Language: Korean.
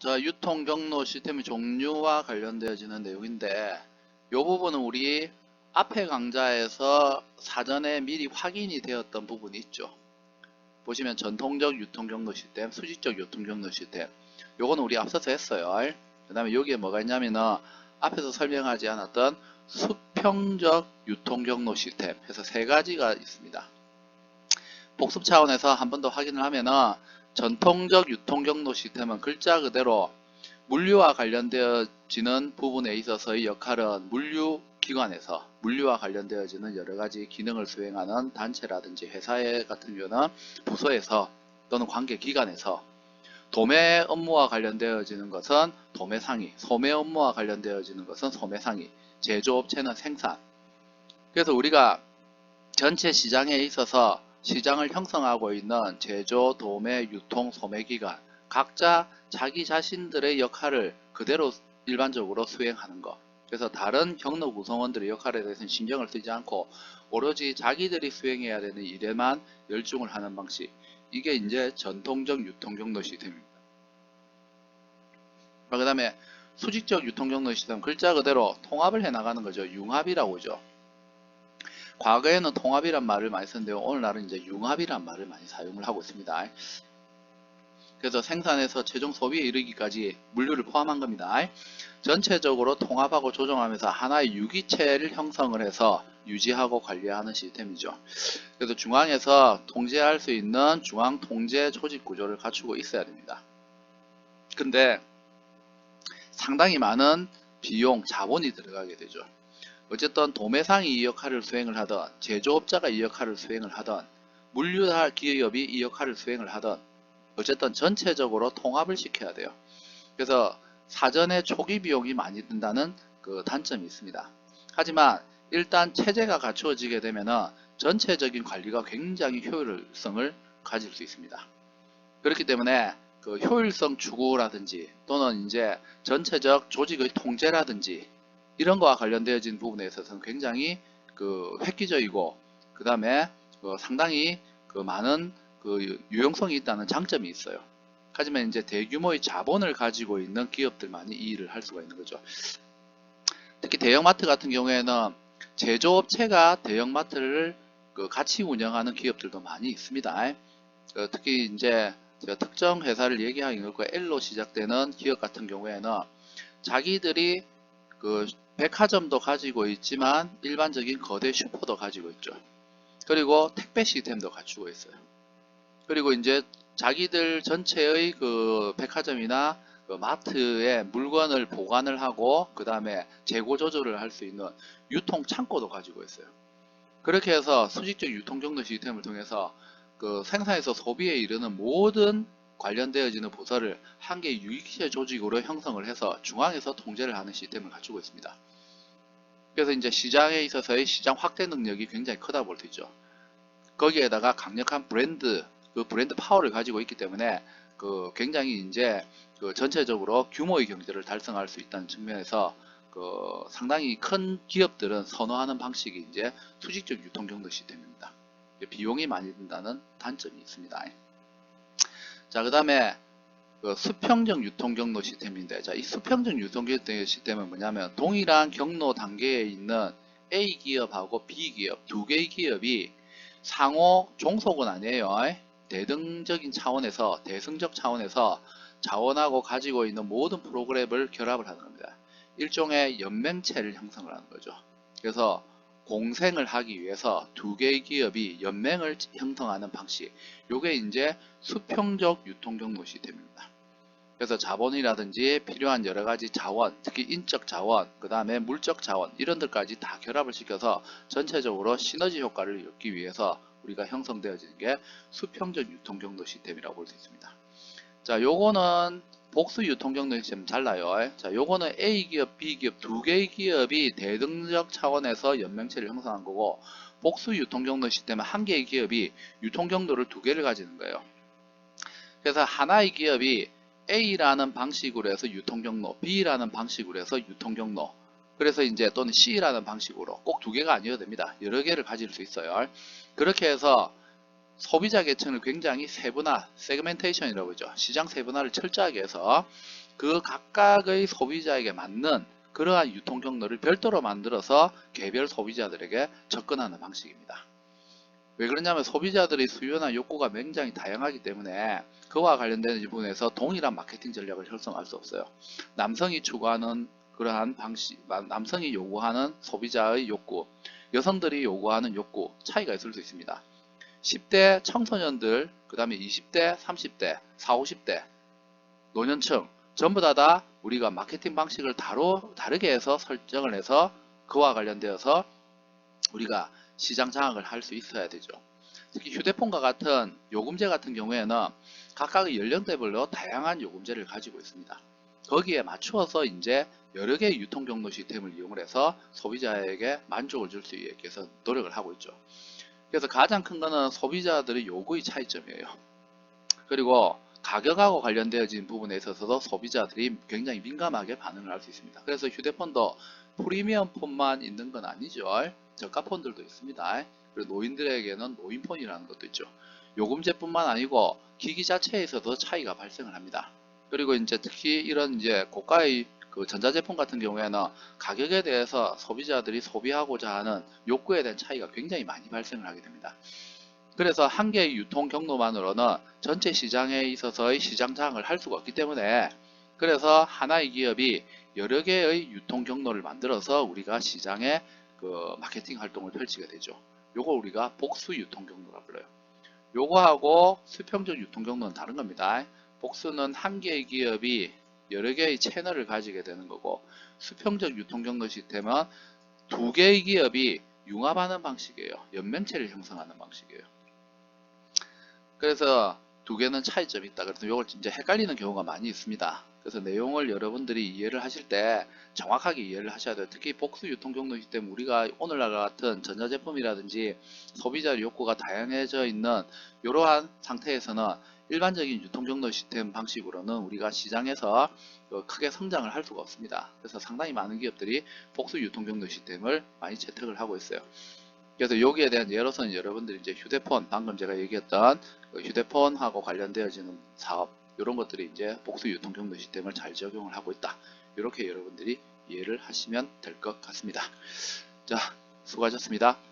자, 유통 경로 시스템의 종류와 관련되어지는 내용인데 이 부분은 우리 앞에 강좌에서 사전에 미리 확인이 되었던 부분이 있죠. 보시면 전통적 유통 경로 시스템, 수직적 유통 경로 시스템. 요거는 우리 앞서서 했어요. 그 다음에 여기에 뭐가 있냐면은 앞에서 설명하지 않았던 수평적 유통 경로 시스템 해서 세 가지가 있습니다. 복습 차원에서 한 번 더 확인을 하면은 전통적 유통 경로 시스템은 글자 그대로 물류와 관련되어지는 부분에 있어서의 역할은 물류 기관에서 물류와 관련되어지는 여러 가지 기능을 수행하는 단체라든지 회사에 같은 경우는 부서에서 또는 관계 기관에서 도매 업무와 관련되어지는 것은 도매상이, 소매 업무와 관련되어지는 것은 소매상이, 제조업체는 생산. 그래서 우리가 전체 시장에 있어서 시장을 형성하고 있는 제조, 도매, 유통, 소매기관 각자 자기 자신들의 역할을 그대로 일반적으로 수행하는 것. 그래서 다른 경로 구성원들의 역할에 대해서는 신경을 쓰지 않고 오로지 자기들이 수행해야 되는 일에만 열중을 하는 방식. 이게 이제 전통적 유통 경로 시스템입니다. 그 다음에 수직적 유통 경로 시스템 글자 그대로 통합을 해 나가는 거죠. 융합이라고 하죠. 과거에는 통합이란 말을 많이 썼는데요. 오늘날은 이제 융합이란 말을 많이 사용을 하고 있습니다. 그래서 생산에서 최종 소비에 이르기까지 물류를 포함한 겁니다. 전체적으로 통합하고 조정하면서 하나의 유기체를 형성을 해서 유지하고 관리하는 시스템이죠. 그래서 중앙에서 통제할 수 있는 중앙 통제 조직 구조를 갖추고 있어야 됩니다. 근데 상당히 많은 비용, 자본이 들어가게 되죠. 어쨌든 도매상이 이 역할을 수행을 하던 제조업자가 이 역할을 수행을 하던 물류 기업이 이 역할을 수행을 하던 어쨌든 전체적으로 통합을 시켜야 돼요. 그래서 사전에 초기 비용이 많이 든다는 그 단점이 있습니다. 하지만 일단 체제가 갖추어지게 되면은 전체적인 관리가 굉장히 효율성을 가질 수 있습니다. 그렇기 때문에 그 효율성 추구라든지 또는 이제 전체적 조직의 통제라든지 이런 거와 관련되어진 부분에 있어서는 굉장히 그 획기적이고 그 다음에 그 상당히 그 많은 그 유용성이 있다는 장점이 있어요. 하지만 이제 대규모의 자본을 가지고 있는 기업들만이 이 일을 할 수가 있는 거죠. 특히 대형마트 같은 경우에는 제조업체가 대형마트를 그 같이 운영하는 기업들도 많이 있습니다. 그 특히 이제 제가 특정 회사를 얘기하기 어렵고 L로 시작되는 기업 같은 경우에는 자기들이 그 백화점도 가지고 있지만 일반적인 거대 슈퍼도 가지고 있죠. 그리고 택배 시스템도 갖추고 있어요. 그리고 이제 자기들 전체의 그 백화점이나 그 마트에 물건을 보관을 하고 그 다음에 재고 조절을 할 수 있는 유통 창고도 가지고 있어요. 그렇게 해서 수직적 유통 경로 시스템을 통해서 그 생산에서 소비에 이르는 모든 관련되어지는 부서를 한 개의 유익체 조직으로 형성을 해서 중앙에서 통제를 하는 시스템을 갖추고 있습니다. 그래서 이제 시장에 있어서의 시장 확대 능력이 굉장히 크다 볼 수 있죠. 거기에다가 강력한 브랜드 그 브랜드 파워를 가지고 있기 때문에 그 굉장히 이제 그 전체적으로 규모의 경제를 달성할 수 있다는 측면에서 그 상당히 큰 기업들은 선호하는 방식이 이제 수직적 유통 경로 시스템입니다. 비용이 많이 든다는 단점이 있습니다. 자, 그 다음에 그 수평적 유통 경로 시스템인데, 자, 이 수평적 유통 경로 시스템은 뭐냐면 동일한 경로 단계에 있는 A 기업하고 B 기업 두 개의 기업이 상호 종속은 아니에요. 대등적인 차원에서 대승적 차원에서 자원하고 가지고 있는 모든 프로그램을 결합을 하는 겁니다. 일종의 연맹체를 형성을 하는 거죠. 그래서 공생을 하기 위해서 두 개의 기업이 연맹을 형성하는 방식. 요게 이제 수평적 유통 경로 시스템입니다. 그래서 자본이라든지 필요한 여러 가지 자원, 특히 인적 자원, 그 다음에 물적 자원 이런 것까지 다 결합을 시켜서 전체적으로 시너지 효과를 얻기 위해서 우리가 형성되어지는 게 수평적 유통 경로 시스템이라고 볼 수 있습니다. 자, 요거는 복수 유통 경로 시스템 달라요. 자, 요거는 A 기업, B 기업 두 개의 기업이 대등적 차원에서 연맹체를 형성한 거고 복수 유통 경로 시스템은 한 개의 기업이 유통 경로를 두 개를 가지는 거예요. 그래서 하나의 기업이 A라는 방식으로 해서 유통 경로, B라는 방식으로 해서 유통 경로, 그래서 이제 또는 C라는 방식으로 꼭 두 개가 아니어도 됩니다. 여러 개를 가질 수 있어요. 그렇게 해서 소비자 계층을 굉장히 세분화, 세그멘테이션이라고 하죠. 시장 세분화를 철저하게 해서 그 각각의 소비자에게 맞는 그러한 유통 경로를 별도로 만들어서 개별 소비자들에게 접근하는 방식입니다. 왜 그러냐면 소비자들의 수요나 욕구가 굉장히 다양하기 때문에 그와 관련된 부분에서 동일한 마케팅 전략을 형성할 수 없어요. 남성이 추구하는 그러한 방식, 남성이 요구하는 소비자의 욕구, 여성들이 요구하는 욕구 차이가 있을 수 있습니다. 10대 청소년들, 그 다음에 20대, 30대, 40, 50대, 노년층 전부 다 다 우리가 마케팅 방식을 다로, 다르게 해서 설정을 해서 그와 관련되어서 우리가 시장 장악을 할 수 있어야 되죠. 특히 휴대폰과 같은 요금제 같은 경우에는 각각의 연령대별로 다양한 요금제를 가지고 있습니다. 거기에 맞추어서 이제 여러 개의 유통 경로 시스템을 이용을 해서 소비자에게 만족을 줄 수 있게 해서 노력을 하고 있죠. 그래서 가장 큰 거는 소비자들의 요구의 차이점이에요. 그리고 가격하고 관련되어진 부분에 있어서도 소비자들이 굉장히 민감하게 반응을 할 수 있습니다. 그래서 휴대폰도 프리미엄 폰만 있는 건 아니죠. 저가 폰들도 있습니다. 그리고 노인들에게는 노인폰이라는 것도 있죠. 요금제뿐만 아니고 기기 자체에서도 차이가 발생을 합니다. 그리고 이제 특히 이런 이제 고가의 그 전자제품 같은 경우에는 가격에 대해서 소비자들이 소비하고자 하는 욕구에 대한 차이가 굉장히 많이 발생을 하게 됩니다. 그래서 한 개의 유통 경로만으로는 전체 시장에 있어서의 시장 장악을 할 수가 없기 때문에 그래서 하나의 기업이 여러 개의 유통 경로를 만들어서 우리가 시장에 그 마케팅 활동을 펼치게 되죠. 요거 우리가 복수 유통 경로라 불러요. 요거하고 수평적 유통 경로는 다른 겁니다. 복수는 한 개의 기업이 여러 개의 채널을 가지게 되는 거고 수평적 유통 경로 시스템은 두 개의 기업이 융합하는 방식이에요. 연맹체를 형성하는 방식이에요. 그래서 두 개는 차이점이 있다. 그래서 이걸 진짜 헷갈리는 경우가 많이 있습니다. 그래서 내용을 여러분들이 이해를 하실 때 정확하게 이해를 하셔야 돼요. 특히 복수 유통 경로 시스템 우리가 오늘날 같은 전자제품이라든지 소비자 욕구가 다양해져 있는 이러한 상태에서는 일반적인 유통 경로 시스템 방식으로는 우리가 시장에서 그 크게 성장을 할 수가 없습니다. 그래서 상당히 많은 기업들이 복수 유통 경로 시스템을 많이 채택을 하고 있어요. 그래서 여기에 대한 예로서는 여러분들이 이제 휴대폰 방금 제가 얘기했던 그 휴대폰하고 관련되어지는 사업 이런 것들이 이제 복수 유통 경로 시스템을 잘 적용을 하고 있다. 이렇게 여러분들이 이해를 하시면 될 것 같습니다. 자, 수고하셨습니다.